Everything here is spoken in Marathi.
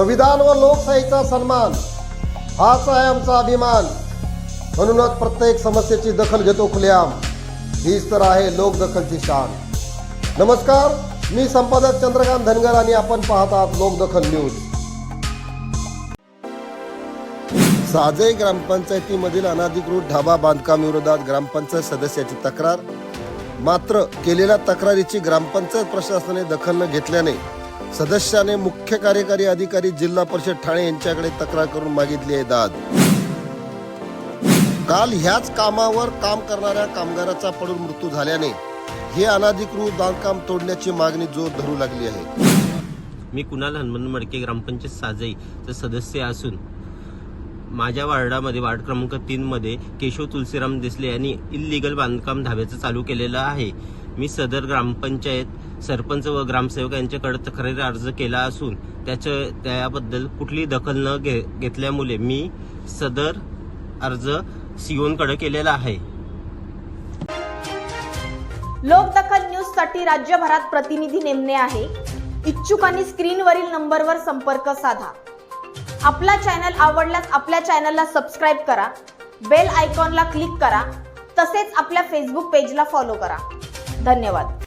संविधान व लोकशाहीचा सन्मान हाच आहे आमचा अभिमान. म्हणूनच प्रत्येक समस्येची दखल घेतो खुलेआम. हीच तर आहे लोकदखलची शान. नमस्कार मी संपादक चंद्रकांत धनगर आणि आपण पाहत आहात लोकदखल न्यूज. साजे ग्रामपंचायतीमधील अनाधिकृत ढाबा बांधकाम विरोधात ग्रामपंचायत सदस्याची तक्रार मात्र केलेल्या तक्रारीची ग्रामपंचायत प्रशासनाने दखल न घेतल्याने सदस्याने मुख्य कार्यकारी अधिकारी जिल्हा परिषद ठाणे यांच्याकडे तक्रार करून मागितली आहे दाद. काल ह्याच कामावर काम करणाऱ्या कामगाराचा पडून मृत्यू झाल्याने हे अनाधिकृत बांधकाम तोडण्याची मागणी जोर धरू लागली आहे. मी कुणाल हनुमान मडके ग्रामपंचायत साजईचा सदस्य असून माझ्या वार्डामध्ये वार्ड क्रमांक तीनमध्ये केशव तुलसीराम देसले यांनी इल्लीगल बांधकाम धाब्याचं चालू केलेलं आहे. मी सदर ग्रामपंचायत सरपंच व ग्रामसेवक यांच्याकडे तक्रारी अर्ज केला असून त्याच्या त्याबद्दल कुठली दखल न घे घेतल्यामुळे मी सदर अर्ज सीओनकडे केलेला आहे. लोकदखल न्यूजसाठी राज्यभरात प्रतिनिधी नेमणे आहे. इच्छुकांनी स्क्रीनवरील नंबरवर संपर्क साधा. आपला चॅनल आवडल्यास आपल्या चॅनलला सबस्क्राईब करा. बेल आयकॉनला क्लिक करा. तसेच आपल्या फेसबुक पेजला फॉलो करा. धन्यवाद.